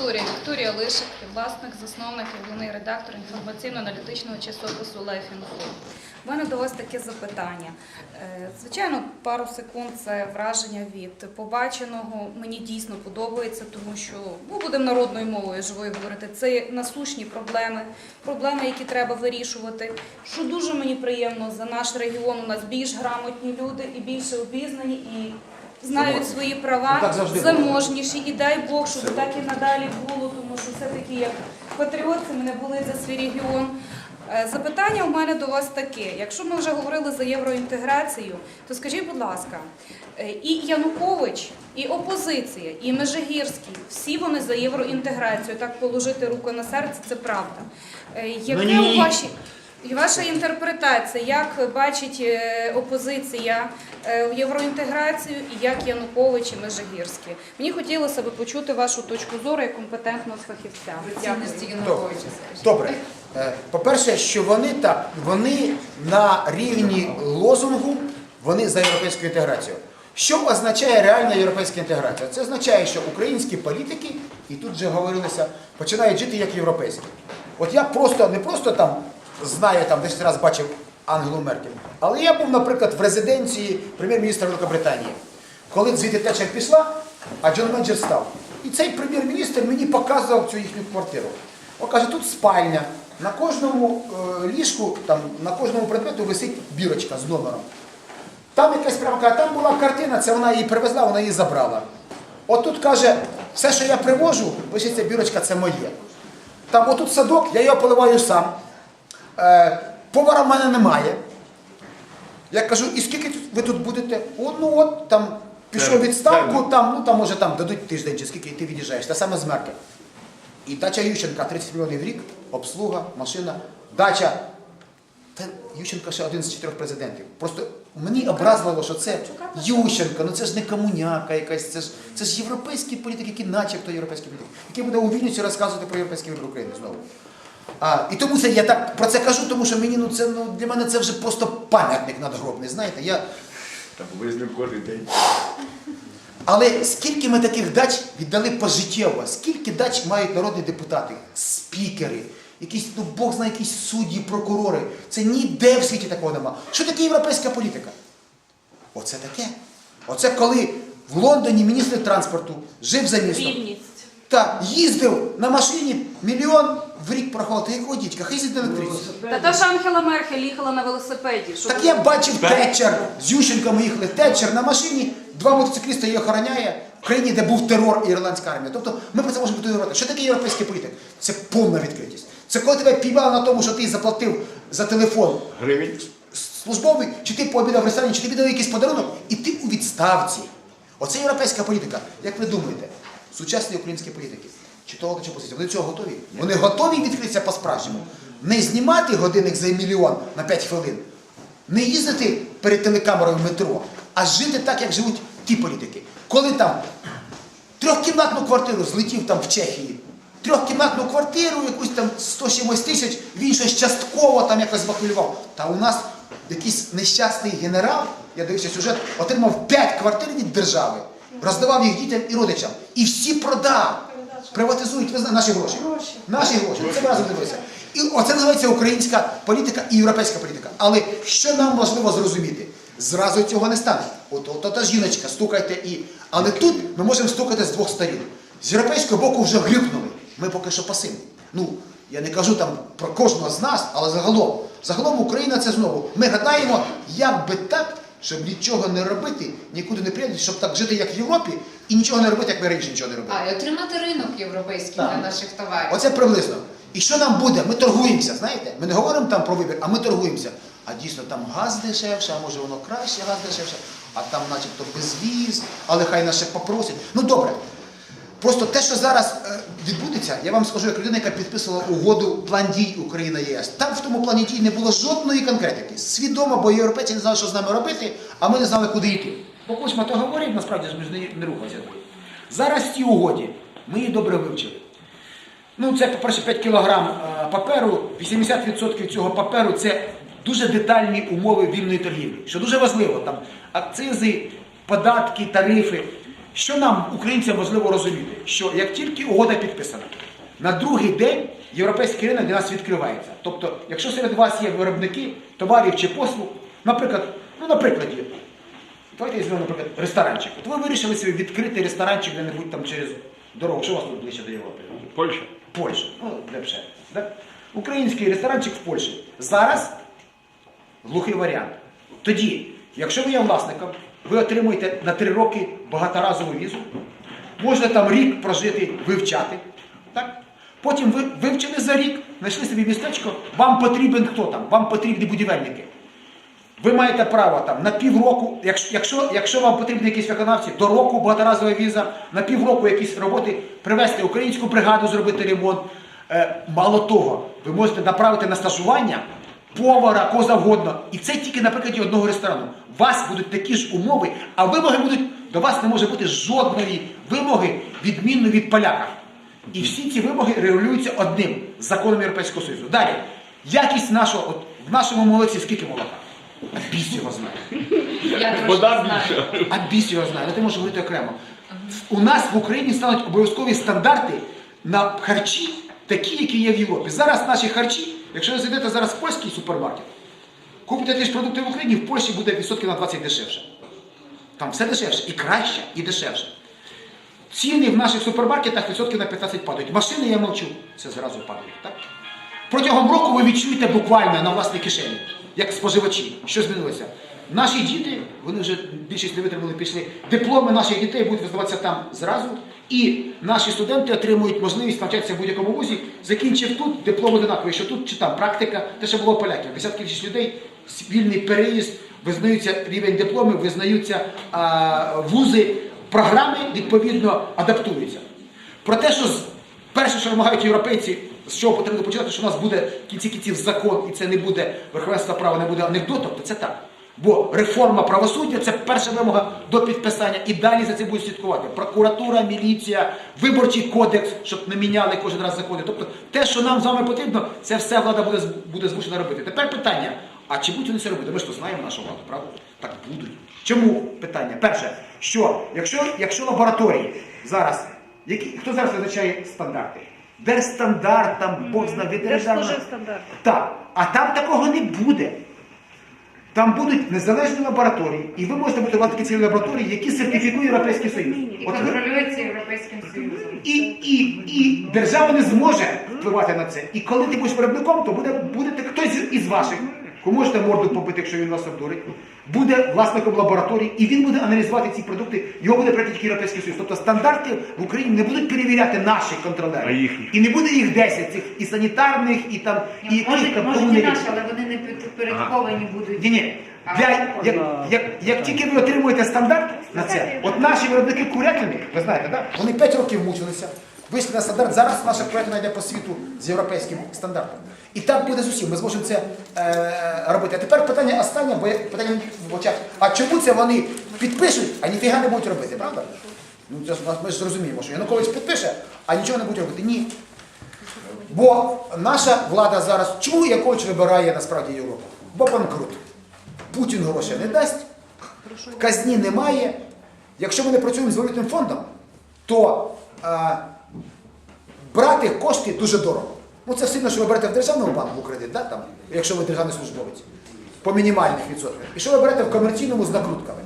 Вікторія. Вікторія Лишик, власник, засновник і головний редактор інформаційно-аналітичного часопису Life.info. У мене до вас таке запитання. Е, Звичайно, пару секунд це враження від побаченого. Мені дійсно подобається, тому що ну, будемо народною мовою живою говорити. Це насущні проблеми, проблеми, які треба вирішувати. Що дуже мені приємно за наш регіон. У нас більш грамотні люди і більше обізнані і знають свої права, Ну, заможніші. І дай Бог, щоб так і надалі було, тому що все-таки як патріот, це мене болить за свій регіон. Е, Запитання у мене до вас таке: якщо ми вже говорили за євроінтеграцію, то скажіть, будь ласка, е, і Янукович, і опозиція, і Межигірський, всі вони за євроінтеграцію. Так положити руку на серце, це правда. Е, Яке у вашій і ваша інтерпретація, як бачить е, опозиція е, в євроінтеграцію і як Янукович і Межигірський? Мені хотілося б почути вашу точку зору як компетентного фахівця. Дякую. Добре. Е, По-перше, що вони так, вони на рівні лозунгу, вони за європейську інтеграцію. Що означає реальна європейська інтеграція? Це означає, що українські політики, і тут вже говорилося, починають жити як європейські. От я просто не просто там знаю, там 10 разів бачив Ангелу Меркель, але я був, наприклад, в резиденції прем'єр-міністра Великобританії. Коли звідти Тетчер пішла, а Джон Менджер став. І цей прем'єр-міністр мені показував цю їхню квартиру. Він каже, тут спальня, на кожному е, ліжку, там, на кожному предмету висить бірочка з номером. Там якась прямо там була картина, це вона її привезла, вона її забрала. От тут каже, все, що я привожу, пишеться бірочка, це моє. Там отут садок, я його поливаю сам. Е, повара в мене немає. Я кажу, і скільки ви тут будете? О, ну от там пішов відставку, там, ну там може там дадуть тиждень чи скільки і ти від'їжджаєш. Те саме з Меркель. І дача Ющенка 30 мільйонів в рік, обслуга, машина, дача. Та Ющенко ще один з чотирьох президентів. Просто мені образливо, що це Ющенко, ну це ж не комуняка якась, це ж, це ж європейський політик, який начебто європейський політик, який буде у Вільнюсі розказувати про європейський вибір України знову. А, і тому це я так про це кажу, тому що мені ну це ну для мене це вже просто пам'ятник надгробний. Знаєте, я Так, ви з ним кожен день. але скільки ми таких дач віддали пожиттєво, скільки дач мають народні депутати, спікери, якісь, ну Бог знає, якісь судді, прокурори. Це ніде в світі такого нема. Що таке європейська політика? Оце таке. Оце коли в Лондоні міністр транспорту жив за містом. Рівність. Так, їздив на машині мільйон в рік проходити. Якого дідька? Хай на електричці. Та та ж Ангела Меркель їхала на велосипеді. Що Так я бачив Тетчер, з Ющенком їхали. Тетчер на машині, два мотоцикліста її охороняє в країні, де був терор і ірландська армія. Тобто ми про це можемо будувати. Що таке європейський політик? Це повна відкритість. Це коли тебе піймали на тому, що ти заплатив за телефон Гривень. службовий, чи ти пообідав в ресторані, чи ти віддав якийсь подарунок, і ти у відставці. Оце європейська політика. Як ви думаєте, сучасні українські політики, чи чи позиція, вони цього готові? Вони готові відкритися по-справжньому. Не знімати годинник за мільйон на 5 хвилин, не їздити перед телекамерою в метро, а жити так, як живуть ті політики. Коли там трьохкімнатну квартиру злетів там в Чехії, трьохкімнатну квартиру, якусь там 100 чимось тисяч, він щось частково там якось вахвилював. Та у нас якийсь нещасний генерал, я дивився сюжет, отримав 5 квартир від держави, роздавав їх дітям і родичам. І всі продав. Приватизують, ви знаєте, наші гроші. Наші гроші. Це ми разом дивилися. І оце називається українська політика і європейська політика. Але що нам важливо зрозуміти? Зразу цього не стане. От, от, от та жіночка, стукайте і. Але тут ми можемо стукати з двох сторін. З європейського боку вже грюкнули. Ми поки що пасивні. Ну, я не кажу там про кожного з нас, але загалом. Загалом Україна це знову. Ми гадаємо, як би так, щоб нічого не робити, нікуди не приїдати, щоб так жити, як в Європі, і нічого не робити, як ми раніше нічого не робили. А, і отримати ринок європейський Так. для наших товарів. Оце приблизно. І що нам буде? Ми торгуємося, знаєте? Ми не говоримо там про вибір, а ми торгуємося. А дійсно там газ дешевше, а може воно краще, газ дешевше, а там начебто безвіз, але хай нас ще попросять. Ну добре. Просто те, що зараз е, відбудеться, я вам скажу, як людина, яка підписувала угоду план дій Україна єС. Там в тому плані дій не було жодної конкретики. Свідомо, бо європейці не знали, що з нами робити, а ми не знали, куди йти. Бо Кузьма то говорить, насправді ж ми не, рухалися. Зараз цій угоді ми її добре вивчили. Ну, це, по-перше, 5 кілограм е, паперу, 80% цього паперу це дуже детальні умови вільної торгівлі. Що дуже важливо, там акцизи, податки, тарифи. Що нам, українцям, важливо розуміти, що як тільки угода підписана, на другий день європейський ринок для нас відкривається. Тобто, якщо серед вас є виробники товарів чи послуг, наприклад, ну, наприклад, Давайте візьмемо, наприклад, ресторанчик. От ви вирішили собі відкрити ресторанчик де-небудь там через дорогу. Що у вас тут ближче до Європи? Польща. Польща. Ну, лепше. Да? Український ресторанчик в Польщі. Зараз глухий варіант. Тоді, якщо ви є власником, ви отримуєте на три роки багаторазову візу, можна там рік прожити, вивчати. Так? Потім ви вивчили за рік, знайшли собі містечко, вам потрібен хто там? Вам потрібні будівельники. Ви маєте право там на півроку, якщо, якщо, якщо вам потрібні якісь виконавці, до року багаторазова віза, на півроку якісь роботи, привезти українську бригаду, зробити ремонт. Е, мало того, ви можете направити на стажування повара, кого завгодно. І це тільки на прикладі одного ресторану. У вас будуть такі ж умови, а вимоги будуть, до вас не може бути жодної вимоги, відмінно від поляка. І всі ці вимоги регулюються одним законом Європейського Союзу. Далі, якість нашого, от в нашому молоці скільки молока? А біс його знає. Я Вода більша. А біс його знає, але ти можеш говорити окремо. У нас в Україні стануть обов'язкові стандарти на харчі, такі, які є в Європі. Зараз наші харчі, якщо ви зайдете зараз в польський супермаркет, купите ті ж продукти в Україні, в Польщі буде відсотків на 20 дешевше. Там все дешевше, і краще, і дешевше. Ціни в наших супермаркетах відсотків на 15 падають. Машини я мовчу, це зразу падають. Так? Протягом року ви відчуєте буквально на власній кишені, як споживачі, що змінилося. Наші діти, вони вже більшість не витримали, пішли. Дипломи наших дітей будуть визнаватися там зразу. І наші студенти отримують можливість навчатися в будь-якому вузі, закінчив тут диплом одинаковий, що тут чи там практика, те, що було поляків. Десятки тисяч людей, вільний переїзд, визнаються рівень дипломів, визнаються а, вузи, програми відповідно адаптуються. Про те, що перше, що вимагають європейці, з чого потрібно починати, що у нас буде в кінці кінців закон, і це не буде верховенство права, не буде анекдотом, то це так. Бо реформа правосуддя це перша вимога до підписання, і далі за це будуть слідкувати. Прокуратура, міліція, виборчий кодекс, щоб не міняли кожен раз закони. Тобто те, що нам з вами потрібно, це все влада буде, буде змушена робити. Тепер питання: а чи будуть вони це робити? Ми ж то знаємо нашу владу, правда? Так будуть. Чому питання? Перше, що якщо, якщо лабораторії зараз, які, хто зараз визначає стандарти? Держстандарт, там Бог знає, ветеринарна. стандарт. Так, а там такого не буде. Там будуть незалежні лабораторії, і ви можете будувати такі цілі лабораторії, які сертифікує Європейський Союз. І От ви- контролюється Європейським Союзом. і, і, і держава не зможе впливати на це. І коли ти будеш виробником, то буде, буде хтось із ваших, кому можете морду побити, якщо він вас обдурить, буде власником лабораторії, і він буде аналізувати ці продукти, його буде брати тільки Європейський Союз. Тобто стандарти в Україні не будуть перевіряти наші контролери. А їхні? І не буде їх 10, цих і санітарних, і там, і яких Може, там може і наші, але вони не підпорядковані будуть. Ні, ні. Для, як, як, як тільки ви отримуєте стандарт на це, от наші виробники курятини, ви знаєте, да? вони 5 років мучилися, вийшли на стандарт, зараз наша курятина йде по світу з європейським стандартом. І так буде з усім, ми зможемо це е, робити. А тепер питання останнє, бо питання в очах. А чому це вони підпишуть, а ніфіга не будуть робити, правда? Ну, це ми ж зрозуміємо, що Янукович підпише, а нічого не буде робити. Ні. Бо наша влада зараз, чому Янукович вибирає насправді Європу? Бо банкрут. Путін грошей не дасть, казні немає. Якщо ми не працюємо з валютним фондом, то е, брати кошти дуже дорого. Ну це сильно, що ви берете в державному банку кредит, да, там, якщо ви державний службовець, по мінімальних відсотках. І що ви берете в комерційному з накрутками.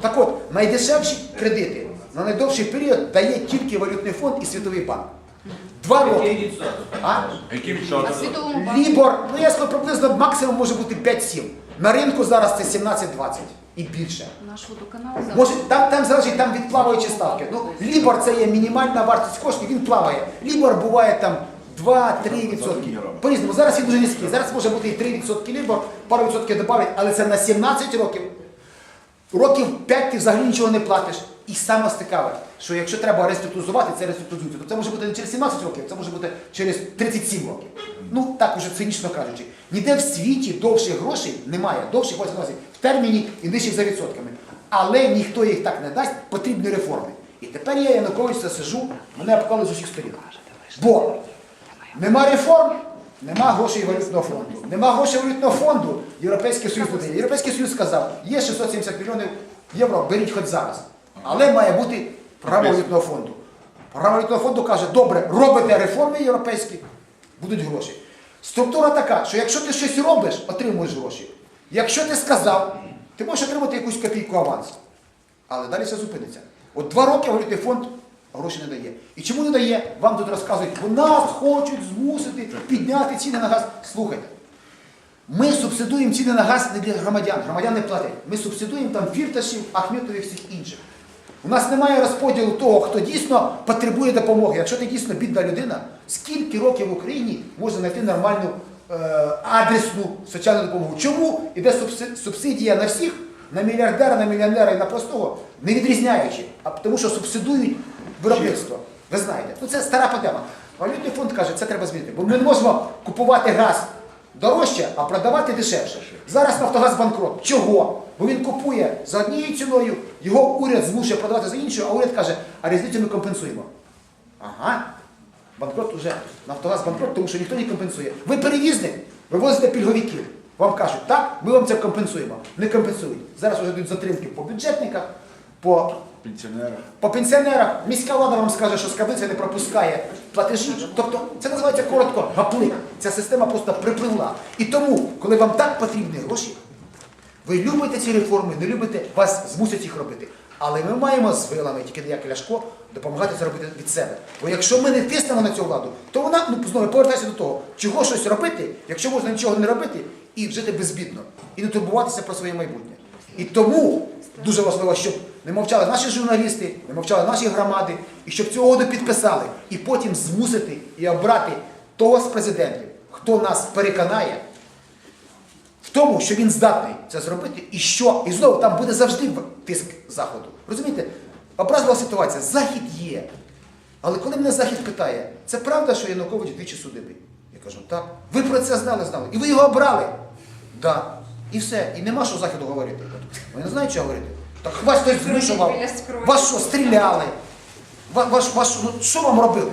Так от, найдешевші кредити на найдовший період дає тільки валютний фонд і Світовий банк. Два роки. А? Яким На часом? світовому банку Лібор, ну я скажу, приблизно максимум може бути 5-7. На ринку зараз це 17-20 і більше. Наш водоканал Може, там, там залежить там від плаваючі ставки. Ну, Лібор це є мінімальна вартість коштів, він плаває. Лібор буває там 2-3 відсотки. По-різному, зараз він дуже низький. Зараз може бути і 3 відсотки Лібор, пару відсотків додавить, але це на 17 років. Років 5 ти взагалі нічого не платиш. І саме цікаве, що якщо треба реституцувати, це реституцюється. То це може бути не через 17 років, це може бути через 37 років. Ну, так уже цинічно кажучи. Ніде в світі довших грошей немає. Довших ось в терміні і нижчих за відсотками. Але ніхто їх так не дасть, потрібні реформи. І тепер я Янукович це сижу, мене обкали з усіх сторін. Бо Нема реформ, нема грошей валютного фонду. Нема грошей валютного фонду, Європейський Союз додає. Європейський Союз сказав, є 670 мільйонів євро, беріть хоч зараз. Але має бути Програма валютного фонду. Програма валютного фонду каже, добре, робите реформи європейські, будуть гроші. Структура така, що якщо ти щось робиш, отримуєш гроші. Якщо ти сказав, ти можеш отримати якусь копійку аванс. Але далі все зупиниться. От два роки валютний фонд гроші не дає. І чому не дає? Вам тут розказують, бо нас хочуть змусити підняти ціни на газ. Слухайте. Ми субсидуємо ціни на газ не для громадян. Громадян не платять. Ми субсидуємо там фірташів, Ахметових всіх інших. У нас немає розподілу того, хто дійсно потребує допомоги. Якщо ти дійсно бідна людина, скільки років в Україні можна знайти нормальну е, адресну соціальну допомогу? Чому іде субсидія на всіх, на мільярдера, на мільйонера і на простого, не відрізняючи, а тому що субсидують виробництво. Ви знаєте, ну це стара проблема. Валютний фонд каже, це треба змінити, бо ми не можемо купувати газ дорожче, а продавати дешевше. Зараз Нафтогаз банкрот. Чого? Бо він купує за однією ціною, його уряд змушує продавати за іншою, а уряд каже, а різницю ми компенсуємо. Ага. Банкрот уже, Нафтогаз банкрот, тому що ніхто не компенсує. Ви перевізник, ви возите пільговиків. Вам кажуть, так, ми вам це компенсуємо. Не компенсують. Зараз вже йдуть затримки по бюджетниках, по Пенсіонера. по пенсіонерах міська влада вам скаже, що скарбниця не пропускає платежі. Тобто це називається коротко гаплик. Ця система просто припливла. І тому, коли вам так потрібні гроші, ви любите ці реформи, не любите, вас змусять їх робити. Але ми маємо з вилами, тільки не як Ляшко, допомагати це робити від себе. Бо якщо ми не тиснемо на цю владу, то вона ну, знову повертається до того, чого щось робити, якщо можна нічого не робити і жити безбідно, і не турбуватися про своє майбутнє. І тому дуже важливо, щоб не мовчали наші журналісти, не мовчали наші громади, і щоб цю угоду підписали, і потім змусити і обрати того з президентів, хто нас переконає в тому, що він здатний це зробити, і що, і знову там буде завжди тиск Заходу. Розумієте? Образлива ситуація. Захід є. Але коли мене Захід питає, це правда, що Янукович двічі судимий? Я кажу, так. Ви про це знали, знали. І ви його обрали? Так. І все. І нема що Заходу говорити. Вони не знають, що говорити. Так вас хтось змушував. Вас що, стріляли? Ва- Ваш, ваш, ну, що вам робили?